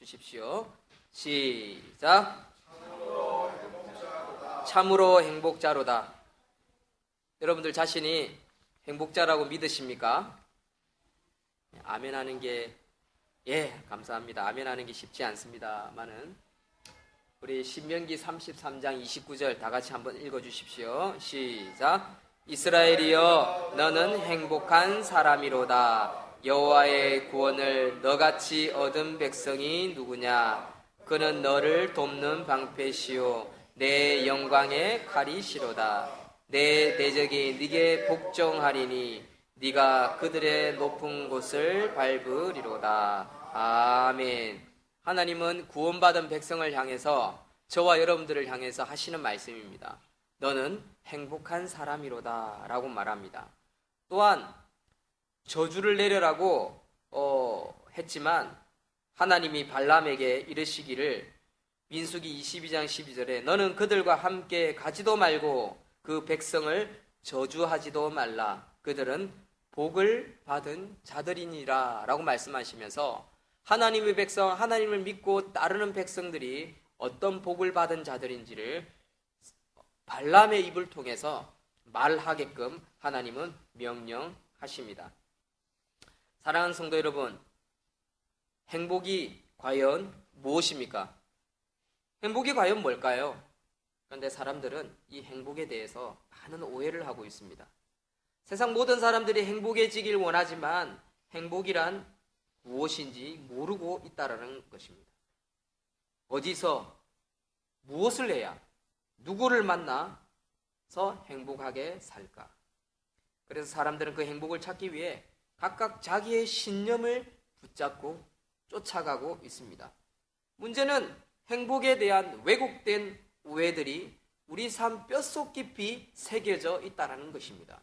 주십시오. 시작. 참으로 행복자로다. 여러분들 자신이 행복자라고 믿으십니까? 아멘 하는 게, 예, 감사합니다. 아멘 하는 게 쉽지 않습니다만은, 우리 신명기 33장 29절 다 같이 한번 읽어 주십시오. 시작. 이스라엘이여 너는 행복한 사람이로다. 여호와의 구원을 너같이 얻은 백성이 누구냐? 그는 너를 돕는 방패시요 내 영광의 칼이시로다. 내 대적이 네게 복종하리니 네가 그들의 높은 곳을 밟으리로다. 아멘. 하나님은 구원받은 백성을 향해서 저와 여러분들을 향해서 하시는 말씀입니다. 너는 행복한 사람이로다 라고 말합니다. 또한 저주를 내려라고 어, 했지만 하나님이 발람에게 이르시기를 민수기 22장 12절에 너는 그들과 함께 가지도 말고 그 백성을 저주하지도 말라 그들은 복을 받은 자들이니라 라고 말씀하시면서 하나님의 백성 하나님을 믿고 따르는 백성들이 어떤 복을 받은 자들인지를 발람의 입을 통해서 말하게끔 하나님은 명령하십니다. 사랑하는 성도 여러분, 행복이 과연 무엇입니까? 행복이 과연 뭘까요? 그런데 사람들은 이 행복에 대해서 많은 오해를 하고 있습니다. 세상 모든 사람들이 행복해지길 원하지만 행복이란 무엇인지 모르고 있다라는 것입니다. 어디서 무엇을 해야 누구를 만나서 행복하게 살까? 그래서 사람들은 그 행복을 찾기 위해 각각 자기의 신념을 붙잡고 쫓아가고 있습니다. 문제는 행복에 대한 왜곡된 오해들이 우리 삶 뼛속 깊이 새겨져 있다는 것입니다.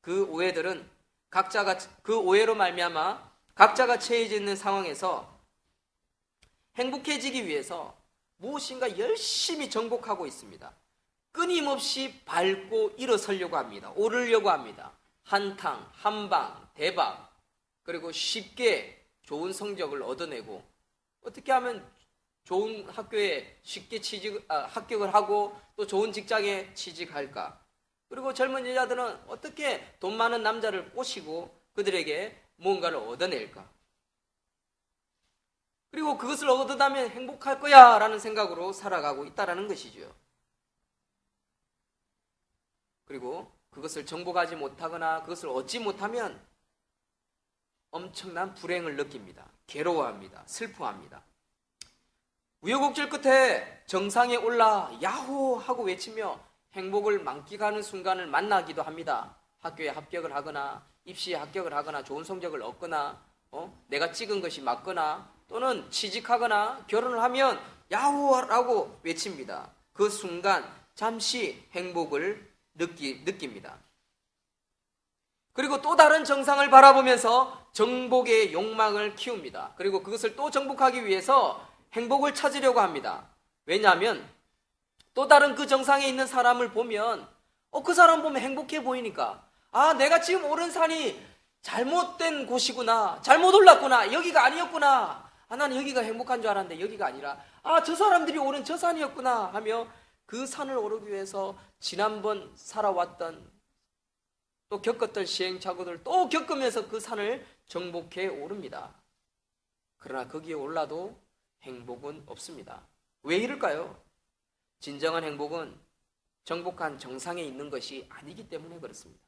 그 오해들은 각자가 그 오해로 말미암아 각자가 처해져 있는 상황에서 행복해지기 위해서 무엇인가 열심히 정복하고 있습니다. 끊임없이 밟고 일어서려고 합니다. 오르려고 합니다. 한탕, 한방, 대박, 그리고 쉽게 좋은 성적을 얻어내고 어떻게 하면 좋은 학교에 쉽게 취직, 아, 합격을 하고 또 좋은 직장에 취직할까? 그리고 젊은 여자들은 어떻게 돈 많은 남자를 꼬시고 그들에게 뭔가를 얻어낼까? 그리고 그것을 얻어다면 행복할 거야 라는 생각으로 살아가고 있다라는 것이죠. 그리고 그것을 정복하지 못하거나 그것을 얻지 못하면 엄청난 불행을 느낍니다. 괴로워합니다. 슬퍼합니다. 우여곡절 끝에 정상에 올라 야호 하고 외치며 행복을 만끽하는 순간을 만나기도 합니다. 학교에 합격을 하거나 입시에 합격을 하거나 좋은 성적을 얻거나 어? 내가 찍은 것이 맞거나 또는 취직하거나 결혼을 하면 야호라고 외칩니다. 그 순간 잠시 행복을 느끼, 느낍니다. 그리고 또 다른 정상을 바라보면서 정복의 욕망을 키웁니다. 그리고 그것을 또 정복하기 위해서 행복을 찾으려고 합니다. 왜냐하면 또 다른 그 정상에 있는 사람을 보면 어, 그 사람 보면 행복해 보이니까 아, 내가 지금 오른 산이 잘못된 곳이구나. 잘못 올랐구나. 여기가 아니었구나. 아, 나는 여기가 행복한 줄 알았는데 여기가 아니라 아, 저 사람들이 오른 저 산이었구나 하며 그 산을 오르기 위해서 지난번 살아왔던 또 겪었던 시행착오들 또 겪으면서 그 산을 정복해 오릅니다. 그러나 거기에 올라도 행복은 없습니다. 왜 이럴까요? 진정한 행복은 정복한 정상에 있는 것이 아니기 때문에 그렇습니다.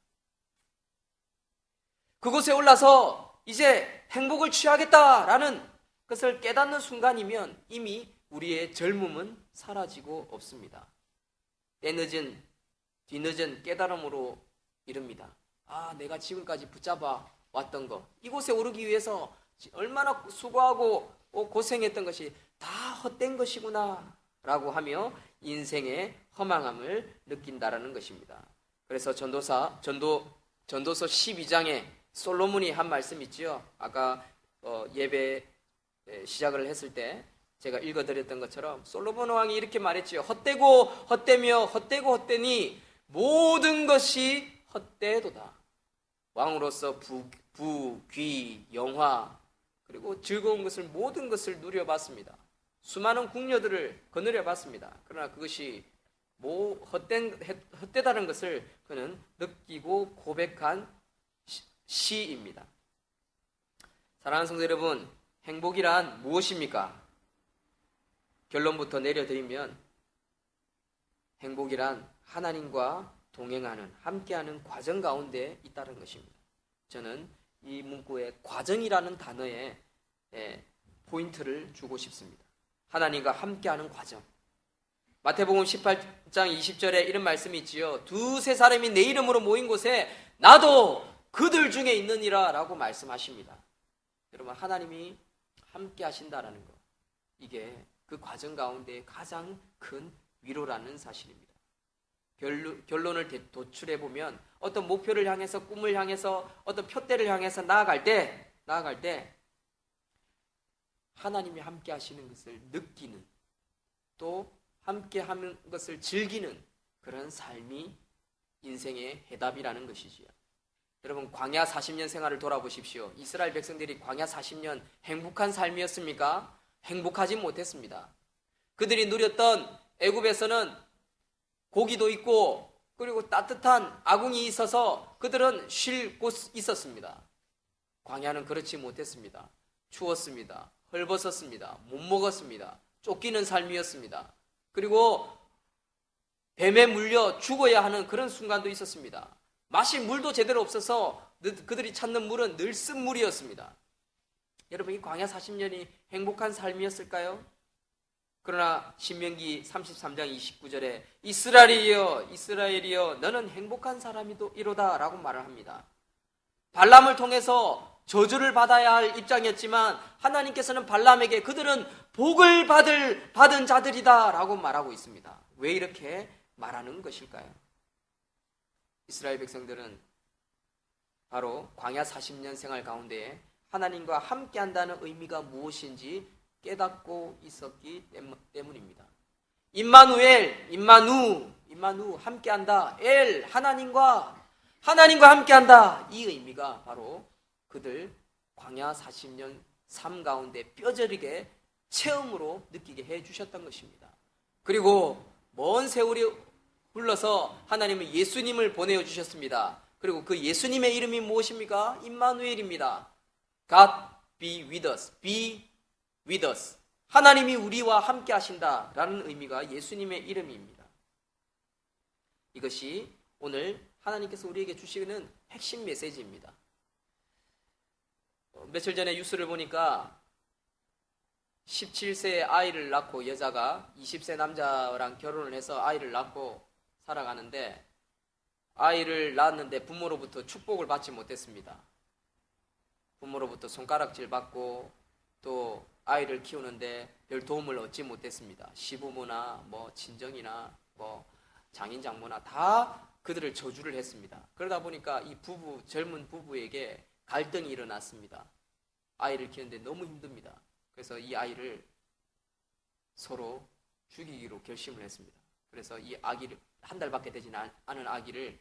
그곳에 올라서 이제 행복을 취하겠다라는 것을 깨닫는 순간이면 이미 우리의 젊음은 사라지고 없습니다. 때늦은 뒤늦은 깨달음으로 이릅니다. 아, 내가 지금까지 붙잡아 왔던 것, 이곳에 오르기 위해서 얼마나 수고하고 고생했던 것이 다 헛된 것이구나. 라고 하며 인생의 허망함을 느낀다라는 것입니다. 그래서 전도사, 전도, 전도서 12장에 솔로몬이 한 말씀 있지요. 아까 어, 예배 시작을 했을 때 제가 읽어드렸던 것처럼 솔로몬 왕이 이렇게 말했지요. 헛되고 헛되며 헛되고 헛되니 모든 것이 헛되도다. 왕으로서 부, 부, 귀, 영화, 그리고 즐거운 것을 모든 것을 누려봤습니다. 수많은 궁녀들을 거느려봤습니다. 그러나 그것이 뭐 헛된 헛되다는 것을 그는 느끼고 고백한 시- 시입니다. 사랑하는 성도 여러분, 행복이란 무엇입니까? 결론부터 내려드리면 행복이란 하나님과 동행하는 함께하는 과정 가운데 있다는 것입니다. 저는 이 문구에 과정이라는 단어에 예, 포인트를 주고 싶습니다. 하나님과 함께하는 과정. 마태복음 18장 20절에 이런 말씀이 있지요. 두세 사람이 내 이름으로 모인 곳에 나도 그들 중에 있느니라 라고 말씀하십니다. 여러분 하나님이 함께 하신다라는 것. 이게 그 과정 가운데 가장 큰 위로라는 사실입니다. 결론- 결론을 대- 도출해 보면 어떤 목표를 향해서 꿈을 향해서 어떤 표대를 향해서 나아갈 때 나아갈 때 하나님이 함께 하시는 것을 느끼는 또 함께 하는 것을 즐기는 그런 삶이 인생의 해답이라는 것이지요. 여러분 광야 40년 생활을 돌아보십시오. 이스라엘 백성들이 광야 40년 행복한 삶이었습니까? 행복하지 못했습니다. 그들이 누렸던 애굽에서는 고기도 있고 그리고 따뜻한 아궁이 있어서 그들은 쉴 곳 있었습니다. 광야는 그렇지 못했습니다. 추웠습니다. 헐벗었습니다. 못 먹었습니다. 쫓기는 삶이었습니다. 그리고 뱀에 물려 죽어야 하는 그런 순간도 있었습니다. 마실 물도 제대로 없어서 느- 그들이 찾는 물은 늘 쓴 물이었습니다. 여러분 이 광야 40년이 행복한 삶이었을까요? 그러나 신명기 33장 29절에 이스라엘이여 이스라엘이여 너는 행복한 사람이로다라고 말을 합니다. 발람을 통해서 저주를 받아야 할 입장이었지만 하나님께서는 발람에게 그들은 복을 받을 받은 자들이다라고 말하고 있습니다. 왜 이렇게 말하는 것일까요? 이스라엘 백성들은 바로 광야 40년 생활 가운데 하나님과 함께 한다는 의미가 무엇인지 깨닫고 있었기 때문- 때문입니다. 임마누엘, 임마누, 임마누 함께 한다. 엘 하나님과 하나님과 함께 한다. 이 의미가 바로 그들 광야 40년 삶 가운데 뼈저리게 체험으로 느끼게 해 주셨던 것입니다. 그리고 먼 세월이 흘러서 하나님은 예수님을 보내어 주셨습니다. 그리고 그 예수님의 이름이 무엇입니까? 임마누엘입니다. God be with us. be with us. 하나님이 우리와 함께 하신다라는 의미가 예수님의 이름입니다. 이것이 오늘 하나님께서 우리에게 주시는 핵심 메시지입니다. 어, 며칠 전에 뉴스를 보니까 17세 아이를 낳고 여자가 20세 남자랑 결혼을 해서 아이를 낳고 살아가는데 아이를 낳았는데 부모로부터 축복을 받지 못했습니다. 부모로부터 손가락질 받고 또 아이를 키우는데 별 도움을 얻지 못했습니다. 시부모나 뭐 친정이나 뭐 장인 장모나 다 그들을 저주를 했습니다. 그러다 보니까 이 부부 젊은 부부에게 갈등이 일어났습니다. 아이를 키우는데 너무 힘듭니다. 그래서 이 아이를 서로 죽이기로 결심을 했습니다. 그래서 이 아기를 한 달밖에 되지 않- 않은 아기를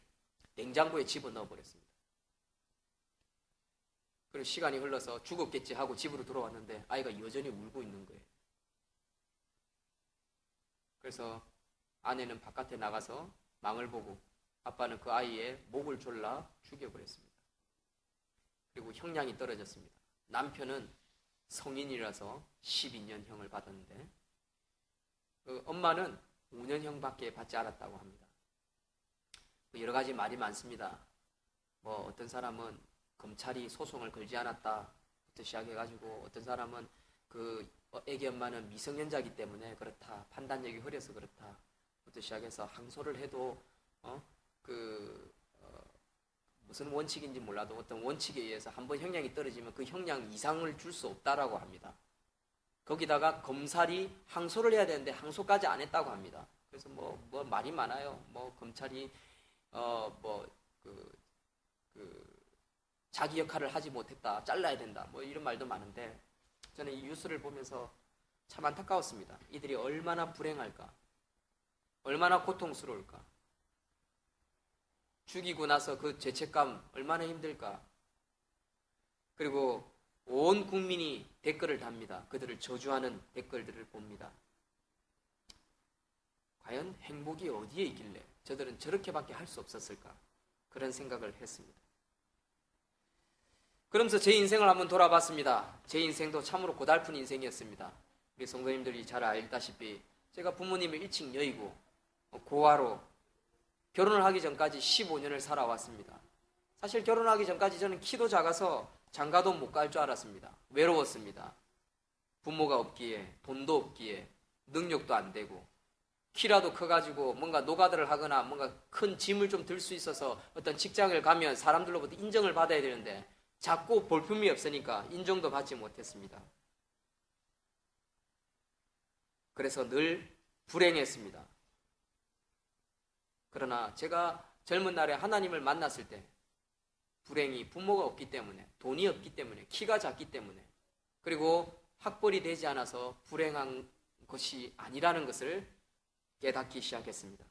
냉장고에 집어넣어 버렸습니다. 그리고 시간이 흘러서 죽었겠지 하고 집으로 돌아왔는데 아이가 여전히 울고 있는 거예요. 그래서 아내는 바깥에 나가서 망을 보고 아빠는 그 아이의 목을 졸라 죽여버렸습니다. 그리고 형량이 떨어졌습니다. 남편은 성인이라서 12년형을 받았는데 그 엄마는 5년형밖에 받지 않았다고 합니다. 뭐 여러 가지 말이 많습니다. 뭐 어떤 사람은 검찰이 소송을 걸지 않았다부터 시작해가지고 어떤 사람은 그 애기 엄마는 미성년자이기 때문에 그렇다 판단력이 흐려서 그렇다부터 시작해서 항소를 해도 어그 무슨 원칙인지 몰라도 어떤 원칙에 의해서 한 번 형량이 떨어지면 그 형량 이상을 줄 수 없다라고 합니다. 거기다가 검찰이 항소를 해야 되는데 항소까지 안 했다고 합니다. 그래서 뭐, 뭐 말이 많아요. 뭐 검찰이 어뭐그 그 자기 역할을 하지 못했다, 잘라야 된다, 뭐 이런 말도 많은데 저는 이 뉴스를 보면서 참 안타까웠습니다. 이들이 얼마나 불행할까, 얼마나 고통스러울까. 죽이고 나서 그 죄책감 얼마나 힘들까. 그리고 온 국민이 댓글을 답니다. 그들을 저주하는 댓글들을 봅니다. 과연 행복이 어디에 있길래 저들은 저렇게밖에 할 수 없었을까? 그런 생각을 했습니다. 그러면서 제 인생을 한번 돌아봤습니다. 제 인생도 참으로 고달픈 인생이었습니다. 우리 성도님들이 잘 알다시피 제가 부모님을 일찍 여의고 고아로 결혼을 하기 전까지 15년을 살아왔습니다. 사실 결혼하기 전까지 저는 키도 작아서 장가도 못 갈 줄 알았습니다. 외로웠습니다. 부모가 없기에 돈도 없기에 능력도 안 되고 키라도 커가지고 뭔가 노가다를 하거나 뭔가 큰 짐을 좀 들 수 있어서 어떤 직장을 가면 사람들로부터 인정을 받아야 되는데 자꾸 볼품이 없으니까 인정도 받지 못했습니다. 그래서 늘 불행했습니다. 그러나 제가 젊은 날에 하나님을 만났을 때 불행이 부모가 없기 때문에 돈이 없기 때문에 키가 작기 때문에 그리고 학벌이 되지 않아서 불행한 것이 아니라는 것을 깨닫기 시작했습니다.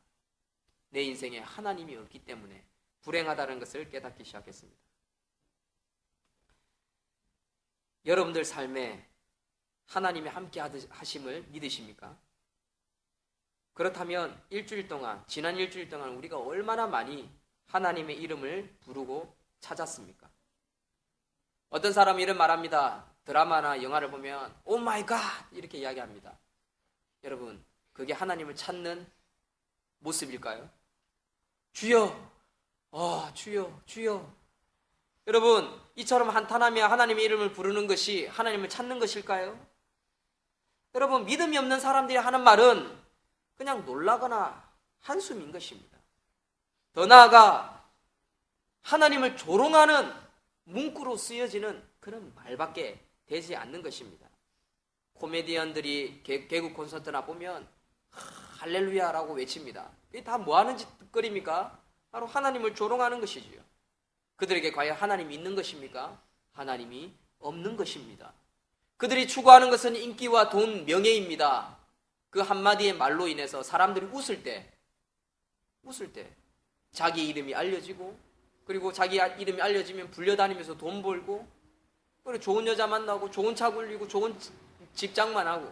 내 인생에 하나님이 없기 때문에 불행하다는 것을 깨닫기 시작했습니다. 여러분들 삶에 하나님이 함께 하심을 믿으십니까? 그렇다면 일주일 동안, 지난 일주일 동안 우리가 얼마나 많이 하나님의 이름을 부르고 찾았습니까? 어떤 사람이 이런 말합니다. 드라마나 영화를 보면 오 마이 갓 이렇게 이야기합니다. 여러분, 그게 하나님을 찾는 모습일까요? 주여, 아 주여, 주여. 여러분, 이처럼 한탄하며 하나님의 이름을 부르는 것이 하나님을 찾는 것일까요? 여러분, 믿음이 없는 사람들이 하는 말은 그냥 놀라거나 한숨인 것입니다. 더 나아가 하나님을 조롱하는 문구로 쓰여지는 그런 말밖에 되지 않는 것입니다. 코미디언들이 개, 개국 콘서트나 보면 할렐루야라고 외칩니다. 이게 다 뭐 하는 짓거리입니까? 바로 하나님을 조롱하는 것이지요. 그들에게 과연 하나님이 있는 것입니까? 하나님이 없는 것입니다. 그들이 추구하는 것은 인기와 돈, 명예입니다. 그 한마디의 말로 인해서 사람들이 웃을 때, 웃을 때, 자기 이름이 알려지고, 그리고 자기 이름이 알려지면 불려다니면서 돈 벌고, 그리고 좋은 여자 만나고, 좋은 차 굴리고, 좋은 직장만 하고.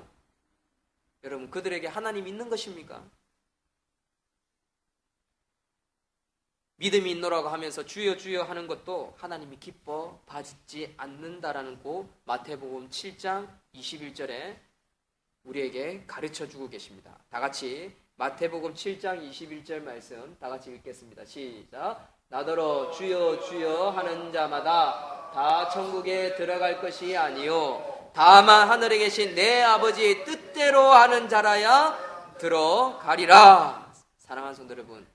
여러분, 그들에게 하나님 있는 것입니까? 믿음이 있노라고 하면서 주여 주여 하는 것도 하나님이 기뻐 봐주지 않는다라는 고 마태복음 7장 21절에 우리에게 가르쳐 주고 계십니다. 다 같이 마태복음 7장 21절 말씀 다 같이 읽겠습니다. 시작. 나더러 주여 주여 하는 자마다 다 천국에 들어갈 것이 아니요 다만 하늘에 계신 내 아버지의 뜻대로 하는 자라야 들어가리라. 사랑하는 성도 여러분,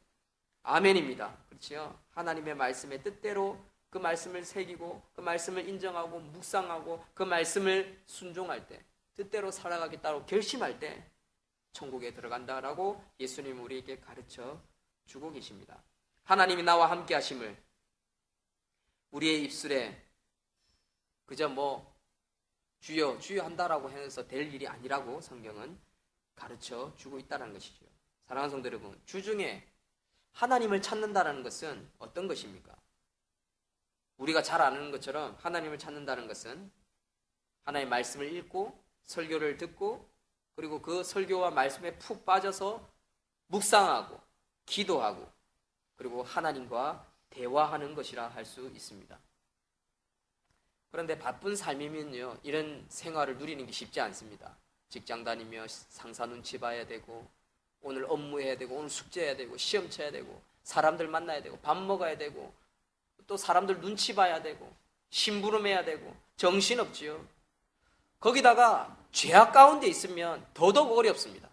아멘입니다. 그렇죠? 하나님의 말씀의 뜻대로 그 말씀을 새기고 그 말씀을 인정하고 묵상하고 그 말씀을 순종할 때 뜻대로 살아가겠다고 결심할 때 천국에 들어간다라고 예수님 우리에게 가르쳐 주고 계십니다. 하나님이 나와 함께 하심을 우리의 입술에 그저 뭐 주여 주여 한다라고 해서 될 일이 아니라고 성경은 가르쳐 주고 있다는 것이죠. 사랑하는 성도 여러분, 주중에 하나님을 찾는다는 것은 어떤 것입니까? 우리가 잘 아는 것처럼 하나님을 찾는다는 것은 하나님의 말씀을 읽고 설교를 듣고 그리고 그 설교와 말씀에 푹 빠져서 묵상하고 기도하고 그리고 하나님과 대화하는 것이라 할 수 있습니다. 그런데 바쁜 삶이면요, 이런 생활을 누리는 게 쉽지 않습니다. 직장 다니며 상사 눈치 봐야 되고, 오늘 업무해야 되고, 오늘 숙제해야 되고, 시험 쳐야 되고, 사람들 만나야 되고, 밥 먹어야 되고, 또 사람들 눈치 봐야 되고, 심부름해야 되고, 정신없지요. 거기다가 죄악 가운데 있으면 더더욱 어렵습니다.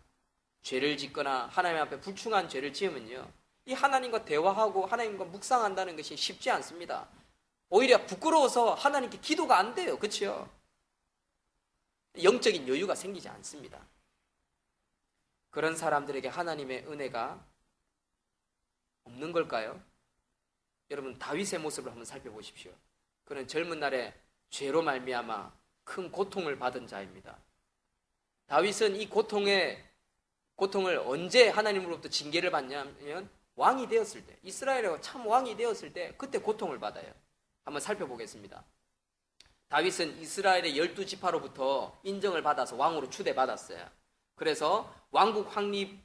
죄를 짓거나 하나님 앞에 불충한 죄를 지으면요. 이 하나님과 대화하고 하나님과 묵상한다는 것이 쉽지 않습니다. 오히려 부끄러워서 하나님께 기도가 안 돼요. 그렇죠? 영적인 여유가 생기지 않습니다. 그런 사람들에게 하나님의 은혜가 없는 걸까요? 여러분 다윗의 모습을 한번 살펴보십시오. 그는 젊은 날에 죄로 말미암아 큰 고통을 받은 자입니다. 다윗은 이 고통의 고통을 언제 하나님으로부터 징계를 받냐면 왕이 되었을 때 이스라엘의 참 왕이 되었을 때 그때 고통을 받아요. 한번 살펴보겠습니다. 다윗은 이스라엘의 열두 지파로부터 인정을 받아서 왕으로 추대받았어요. 그래서 왕국 확립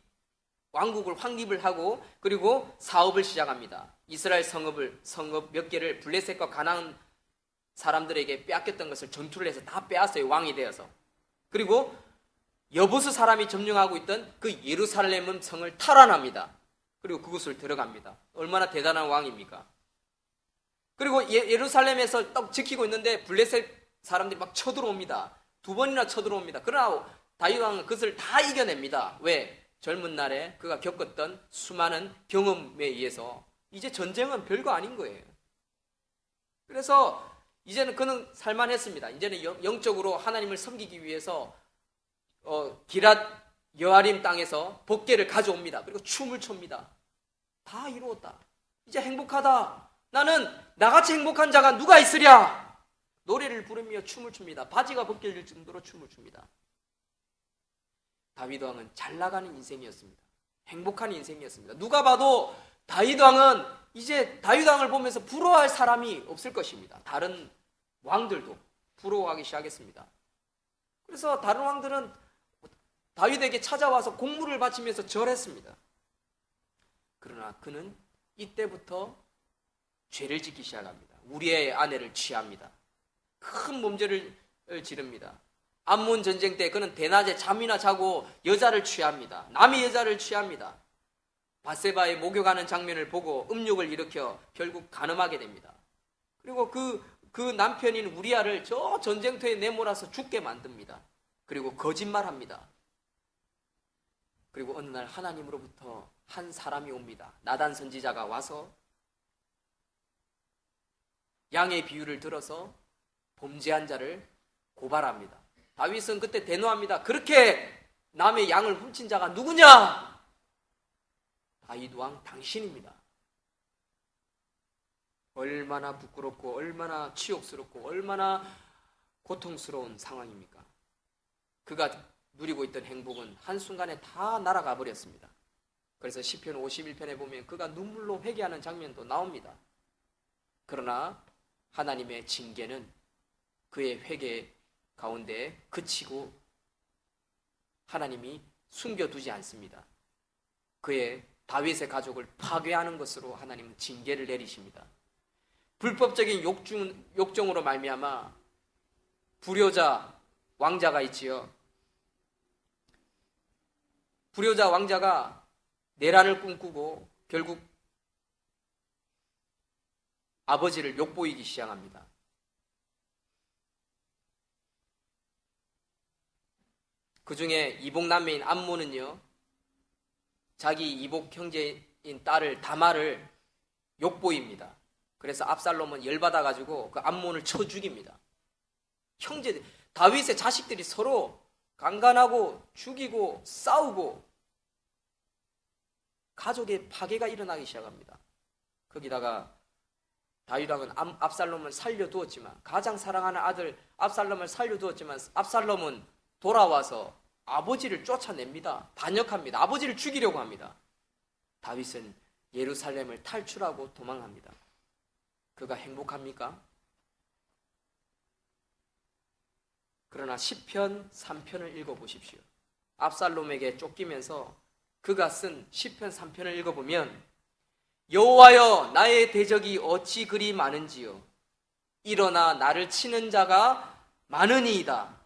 왕국을 확립을 하고 그리고 사업을 시작합니다. 이스라엘 성읍을 성읍 몇 개를 블레셋과 가나안 사람들에게 빼앗겼던 것을 전투를 해서 다 빼앗어요. 왕이 되어서. 그리고 여부수 사람이 점령하고 있던 그 예루살렘 성을 탈환합니다. 그리고 그곳을 들어갑니다. 얼마나 대단한 왕입니까? 그리고 예, 예루살렘에서 딱 지키고 있는데 블레셋 사람들이 막 쳐들어옵니다. 두 번이나 쳐들어옵니다. 그러나 다윗 왕은 그것을 다 이겨냅니다. 왜? 젊은 날에 그가 겪었던 수많은 경험에 의해서 이제 전쟁은 별거 아닌 거예요. 그래서 이제는 그는 살만했습니다. 이제는 영- 영적으로 하나님을 섬기기 위해서 어, 기랏 여아림 땅에서 복개를 가져옵니다. 그리고 춤을 춥니다. 다 이루었다. 이제 행복하다. 나는 나같이 행복한 자가 누가 있으랴? 노래를 부르며 춤을 춥니다. 바지가 벗겨질 정도로 춤을 춥니다. 다윗 왕은 잘 나가는 인생이었습니다. 행복한 인생이었습니다. 누가 봐도 다윗 왕은 이제 다윗 왕을 보면서 부러워할 사람이 없을 것입니다. 다른 왕들도 부러워하기 시작했습니다. 그래서 다른 왕들은 다윗에게 찾아와서 공물을 바치면서 절했습니다. 그러나 그는 이때부터 죄를 짓기 시작합니다. 우리의 아내를 취합니다. 큰 범죄를 지릅니다. 암몬 전쟁 때 그는 대낮에 잠이나 자고 여자를 취합니다. 남의 여자를 취합니다. 바세바의 목욕하는 장면을 보고 음욕을 일으켜 결국 간음하게 됩니다. 그리고 그, 그 남편인 우리아를 저 전쟁터에 내몰아서 죽게 만듭니다. 그리고 거짓말합니다. 그리고 어느 날 하나님으로부터 한 사람이 옵니다. 나단 선지자가 와서 양의 비유를 들어서 범죄한 자를 고발합니다. 다윗은 그때 대노합니다. 그렇게 남의 양을 훔친 자가 누구냐? 다윗 왕 당신입니다. 얼마나 부끄럽고 얼마나 치욕스럽고 얼마나 고통스러운 상황입니까? 그가 누리고 있던 행복은 한순간에 다 날아가 버렸습니다. 그래서 시편 51편에 보면 그가 눈물로 회개하는 장면도 나옵니다. 그러나 하나님의 징계는 그의 회개 가운데 그치고 하나님이 숨겨두지 않습니다. 그의 다윗의 가족을 파괴하는 것으로 하나님은 징계를 내리십니다. 불법적인 욕중, 욕정으로 말미암아 불효자 왕자가 있지요. 불효자 왕자가 내란을 꿈꾸고 결국 아버지를 욕보이기 시작합니다. 그 중에 이복 남매인 암모는요, 자기 이복 형제인 딸을 다마를 욕보입니다. 그래서 압살롬은 열받아가지고 그 암몬을 쳐 죽입니다. 형제들, 다윗의 자식들이 서로 강간하고 죽이고 싸우고 가족의 파괴가 일어나기 시작합니다. 거기다가 다윗 왕은 암- 압살롬을 살려두었지만 가장 사랑하는 아들 압살롬을 살려두었지만 압살롬은 돌아와서 아버지를 쫓아냅니다. 반역합니다. 아버지를 죽이려고 합니다. 다윗은 예루살렘을 탈출하고 도망합니다. 그가 행복합니까? 그러나 시편 3편을 읽어 보십시오. 압살롬에게 쫓기면서 그가 쓴 시편 3편을 읽어 보면 여호와여 나의 대적이 어찌 그리 많은지요 일어나 나를 치는 자가 많으니이다.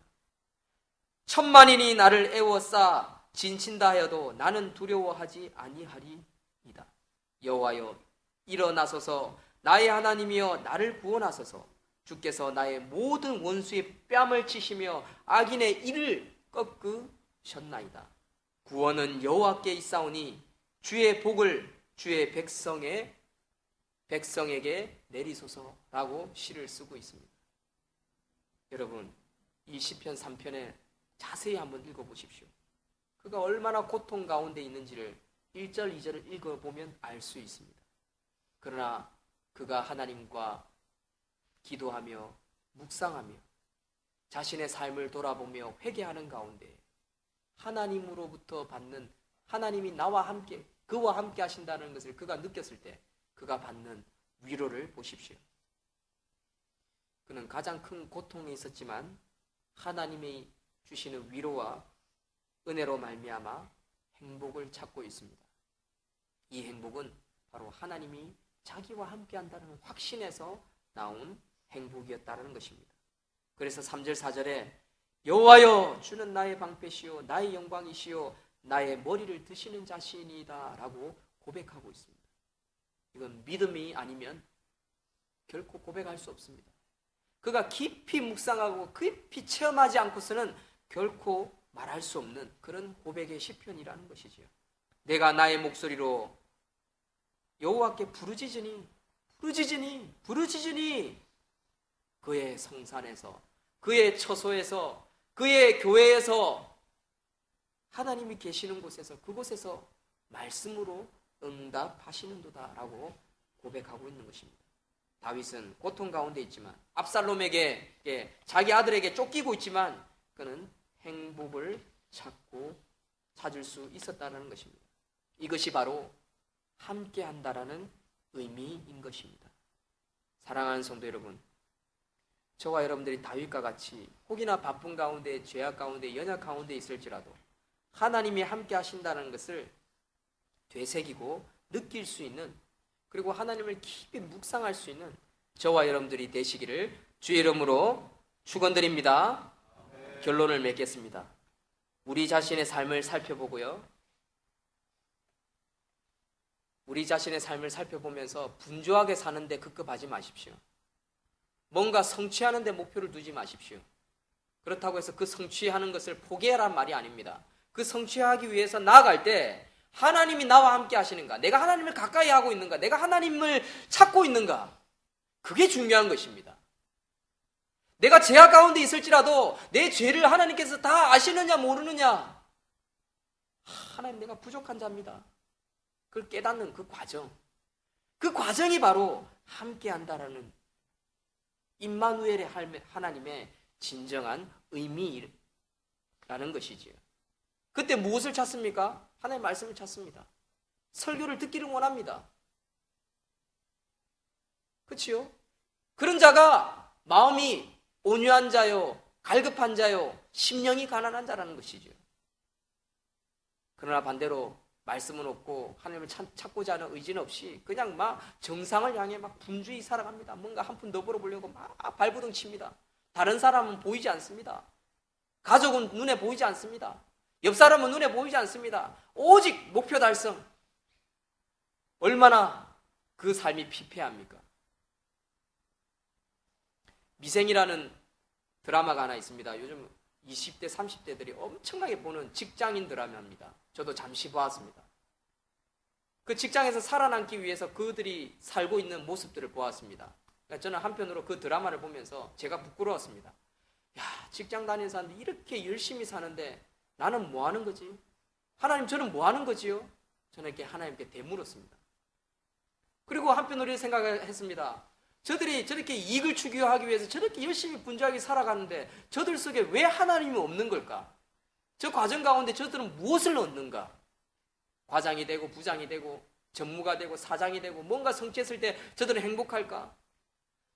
천만인이 나를 애워싸 진친다 하여도 나는 두려워하지 아니하리이다. 여호와여 일어나소서 나의 하나님이여 나를 구원하소서 주께서 나의 모든 원수의 뺨을 치시며 악인의 이를 꺾으셨나이다. 구원은 여호와께 있사오니 주의 복을 주의 백성의 백성에게 내리소서라고 시를 쓰고 있습니다. 여러분 이 시편 3편에 자세히 한번 읽어 보십시오. 그가 얼마나 고통 가운데 있는지를 1절, 2절을 읽어 보면 알 수 있습니다. 그러나 그가 하나님과 기도하며 묵상하며 자신의 삶을 돌아보며 회개하는 가운데 하나님으로부터 받는 하나님이 나와 함께 그와 함께 하신다는 것을 그가 느꼈을 때 그가 받는 위로를 보십시오. 그는 가장 큰 고통에 있었지만 하나님이 주시는 위로와 은혜로 말미암아 행복을 찾고 있습니다. 이 행복은 바로 하나님이 자기와 함께 한다는 확신에서 나온 행복이었다는 것입니다. 그래서 3절 4절에 여호와여 주는 나의 방패시요 나의 영광이시요 나의 머리를 드시는 자신이다라고 고백하고 있습니다. 이건 믿음이 아니면 결코 고백할 수 없습니다. 그가 깊이 묵상하고 깊이 체험하지 않고서는 결코 말할 수 없는 그런 고백의 시편이라는 것이지요. 내가 나의 목소리로 여호와께 부르짖으니 부르짖으니 부르짖으니 그의 성산에서 그의 처소에서 그의 교회에서 하나님이 계시는 곳에서 그곳에서 말씀으로 응답하시는도다라고 고백하고 있는 것입니다. 다윗은 고통 가운데 있지만 압살롬에게 예, 자기 아들에게 쫓기고 있지만 그는 행복을 찾고 찾을 수 있었다는 것입니다. 이것이 바로 함께 한다라는 의미인 것입니다. 사랑하는 성도 여러분, 저와 여러분들이 다윗과 같이 혹이나 바쁜 가운데 죄악 가운데 연약 가운데 있을지라도 하나님이 함께 하신다는 것을 되새기고 느낄 수 있는 그리고 하나님을 깊이 묵상할 수 있는 저와 여러분들이 되시기를 주의 이름으로 축원드립니다. 결론을 맺겠습니다. 우리 자신의 삶을 살펴보고요. 우리 자신의 삶을 살펴보면서 분주하게 사는데 급급하지 마십시오. 뭔가 성취하는데 목표를 두지 마십시오. 그렇다고 해서 그 성취하는 것을 포기하란 말이 아닙니다. 그 성취하기 위해서 나아갈 때 하나님이 나와 함께 하시는가? 내가 하나님을 가까이 하고 있는가? 내가 하나님을 찾고 있는가? 그게 중요한 것입니다. 내가 죄악 가운데 있을지라도 내 죄를 하나님께서 다 아시느냐 모르느냐? 하나님 내가 부족한 자입니다. 그걸 깨닫는 그 과정. 그 과정이 바로 함께 한다라는 임마누엘의 하나님의 진정한 의미라는 것이지요. 그때 무엇을 찾습니까? 하나님의 말씀을 찾습니다. 설교를 듣기를 원합니다. 그렇지요? 그런 자가 마음이 온유한 자요, 갈급한 자요, 심령이 가난한 자라는 것이죠. 그러나 반대로 말씀은 없고 하나님을 찾고자 하는 의지는 없이 그냥 막 정상을 향해 막 분주히 살아갑니다. 뭔가 한 푼 더 벌어보려고 막 발부둥 칩니다. 다른 사람은 보이지 않습니다. 가족은 눈에 보이지 않습니다. 옆 사람은 눈에 보이지 않습니다. 오직 목표 달성. 얼마나 그 삶이 피폐합니까? 미생이라는 드라마가 하나 있습니다. 요즘 20대, 30대들이 엄청나게 보는 직장인 드라마입니다. 저도 잠시 보았습니다. 그 직장에서 살아남기 위해서 그들이 살고 있는 모습들을 보았습니다. 그러니까 저는 한편으로 그 드라마를 보면서 제가 부끄러웠습니다. 야, 직장 다니는 사람들 이렇게 열심히 사는데 나는 뭐 하는 거지? 하나님 저는 뭐 하는 거지요? 저는 이렇게 하나님께 되물었습니다. 그리고 한편으로 생각했습니다. 저들이 저렇게 이익을 추구하기 위해서 저렇게 열심히 분주하게 살아가는데 저들 속에 왜 하나님이 없는 걸까? 저 과정 가운데 저들은 무엇을 얻는가? 과장이 되고 부장이 되고 전무가 되고 사장이 되고 뭔가 성취했을 때 저들은 행복할까?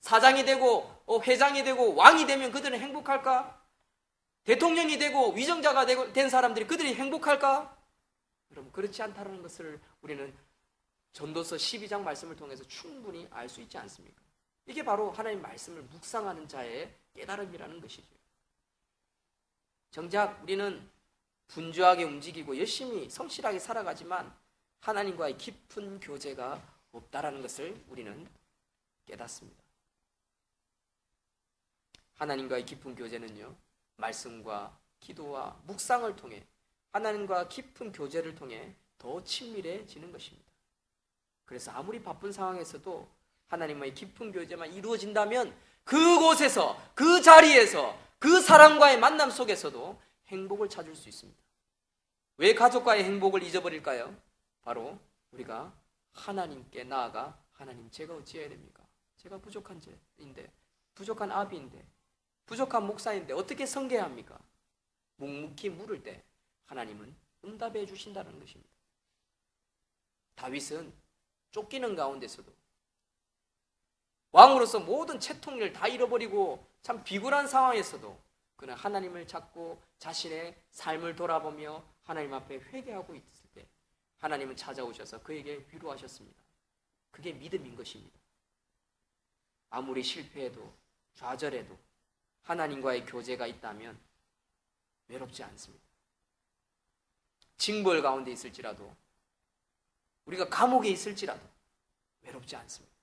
사장이 되고 어, 회장이 되고 왕이 되면 그들은 행복할까? 대통령이 되고 위정자가 되고 된 사람들이 그들이 행복할까? 여러분 그렇지 않다는 것을 우리는 전도서 12장 말씀을 통해서 충분히 알 수 있지 않습니까? 이게 바로 하나님 말씀을 묵상하는 자의 깨달음이라는 것이죠. 정작 우리는 분주하게 움직이고 열심히 성실하게 살아가지만 하나님과의 깊은 교제가 없다라는 것을 우리는 깨닫습니다. 하나님과의 깊은 교제는요, 말씀과 기도와 묵상을 통해 하나님과 깊은 교제를 통해 더 친밀해지는 것입니다. 그래서 아무리 바쁜 상황에서도 하나님과의 깊은 교제만 이루어진다면 그곳에서 그 자리에서 그그 사람과의 만남 속에서도 행복을 찾을 수 있습니다. 왜 가족과의 행복을 잊어버릴까요? 바로 우리가 하나님께 나아가 하나님 제가 어찌해야 됩니까? 제가 부족한 죄인데 부족한 아비인데 부족한 목사인데 어떻게 성계해야 합니까? 묵묵히 물을 때 하나님은 응답해 주신다는 것입니다. 다윗은 쫓기는 가운데서도 왕으로서 모든 채통을 다 잃어버리고 참 비굴한 상황에서도 그는 하나님을 찾고 자신의 삶을 돌아보며 하나님 앞에 회개하고 있을 때 하나님은 찾아오셔서 그에게 위로하셨습니다. 그게 믿음인 것입니다. 아무리 실패해도 좌절해도 하나님과의 교제가 있다면 외롭지 않습니다. 징벌 가운데 있을지라도 우리가 감옥에 있을지라도 외롭지 않습니다.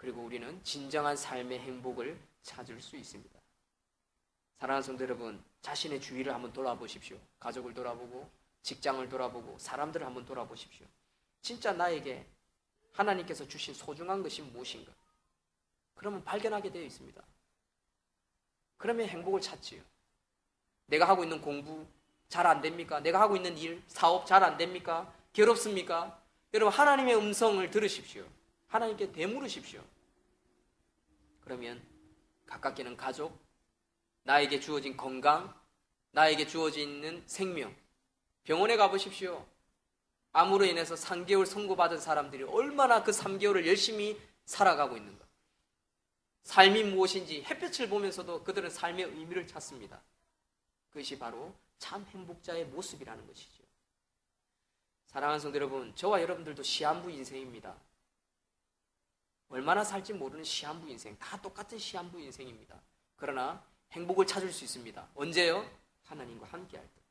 그리고 우리는 진정한 삶의 행복을 찾을 수 있습니다. 사랑하는 성도 여러분, 자신의 주위를 한번 돌아보십시오. 가족을 돌아보고, 직장을 돌아보고, 사람들을 한번 돌아보십시오. 진짜 나에게 하나님께서 주신 소중한 것이 무엇인가? 그러면 발견하게 되어 있습니다. 그러면 행복을 찾지요. 내가 하고 있는 공부 잘 안 됩니까? 내가 하고 있는 일, 사업 잘 안 됩니까? 괴롭습니까? 여러분, 하나님의 음성을 들으십시오. 하나님께 되물으십시오. 그러면 가깝게는 가족, 나에게 주어진 건강, 나에게 주어지는 생명, 병원에 가보십시오. 암으로 인해서 3개월 선고받은 사람들이 얼마나 그 3개월을 열심히 살아가고 있는가. 삶이 무엇인지 햇볕을 보면서도 그들은 삶의 의미를 찾습니다. 그것이 바로 참 행복자의 모습이라는 것이죠. 사랑하는 성도 여러분, 저와 여러분들도 시한부 인생입니다. 얼마나 살지 모르는 시한부 인생, 다 똑같은 시한부 인생입니다. 그러나 행복을 찾을 수 있습니다. 언제요? 하나님과 함께할 때.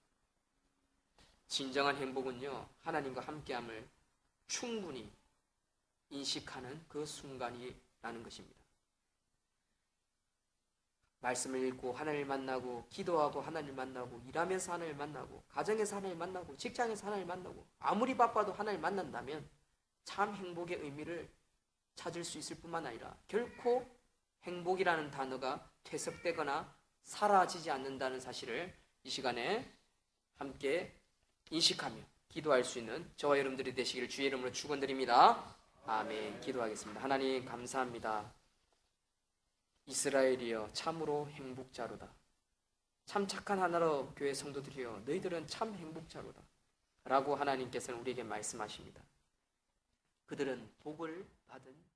진정한 행복은요, 하나님과 함께함을 충분히 인식하는 그 순간이라는 것입니다. 말씀을 읽고 하나님을 만나고 기도하고 하나님을 만나고 일하면서 하나님을 만나고 가정에서 하나님을 만나고 직장에서 하나님을 만나고 아무리 바빠도 하나님을 만난다면 참 행복의 의미를 찾을 수 있을 뿐만 아니라 결코 행복이라는 단어가 퇴색되거나 사라지지 않는다는 사실을 이 시간에 함께 인식하며 기도할 수 있는 저와 여러분들이 되시기를 주의 이름으로 축원드립니다. 아멘. 기도하겠습니다. 하나님 감사합니다. 이스라엘이여 참으로 행복자로다. 참 착한 하나로 교회 성도들이여 너희들은 참 행복자로다. 라고 하나님께서는 우리에게 말씀하십니다. 그들은 복을 받은